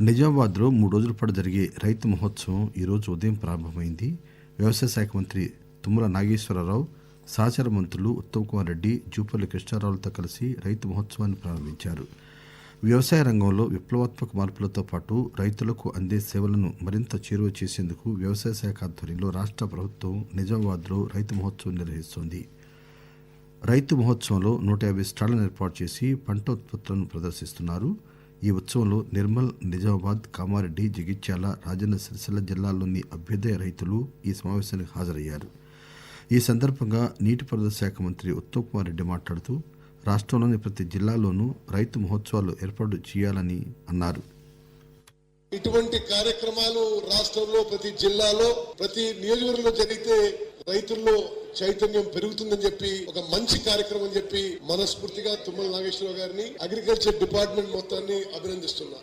నిజామాబాద్లో మూడు రోజుల పాటు జరిగే రైతు మహోత్సవం ఈరోజు ఉదయం ప్రారంభమైంది. వ్యవసాయ శాఖ మంత్రి తుమ్మల నాగేశ్వరరావు సహచార మంత్రులు ఉత్తమ్ కుమార్ రెడ్డి జూపల్లి కృష్ణారావులతో కలిసి రైతు మహోత్సవాన్ని ప్రారంభించారు. వ్యవసాయ రంగంలో విప్లవాత్మక మార్పులతో పాటు రైతులకు అందే సేవలను మరింత చేరువ చేసేందుకు వ్యవసాయ శాఖ ఆధ్వర్యంలో రాష్ట్ర ప్రభుత్వం నిజామాబాద్లో రైతు మహోత్సవం నిర్వహిస్తోంది. రైతు మహోత్సవంలో నూట యాభై స్టాళ్ళను ఏర్పాటు చేసి పంట ఉత్పత్తులను ప్రదర్శిస్తున్నారు. ఈ ఉత్సవంలో నిర్మల్ నిజామాబాద్ కామారెడ్డి జగిత్యాల రాజన్న సిరిసిల్ల జిల్లాల్లోని అభ్యుదయ రైతులు ఈ సమావేశానికి హాజరయ్యారు. ఈ సందర్భంగా నీటిపారుదల శాఖ మంత్రి ఉత్తమ్ కుమార్ రెడ్డి మాట్లాడుతూ రాష్ట్రంలోని ప్రతి జిల్లాలోనూ రైతు మహోత్సవాలు ఏర్పాటు చేయాలని అన్నారు. ఇటువంటి కార్యక్రమాలు రాష్ట్రంలో ప్రతి జిల్లాలో ప్రతి నియోజకవర్గంలో జరిగితే రైతుల్లో చైతన్యం పెరుగుతుందని చెప్పి ఒక మంచి కార్యక్రమం చెప్పి మనస్ఫూర్తిగా తుమ్మల నాగేశ్వరరావు గారిని అగ్రికల్చర్ డిపార్ట్మెంట్ మొత్తాన్ని అభినందిస్తున్నా.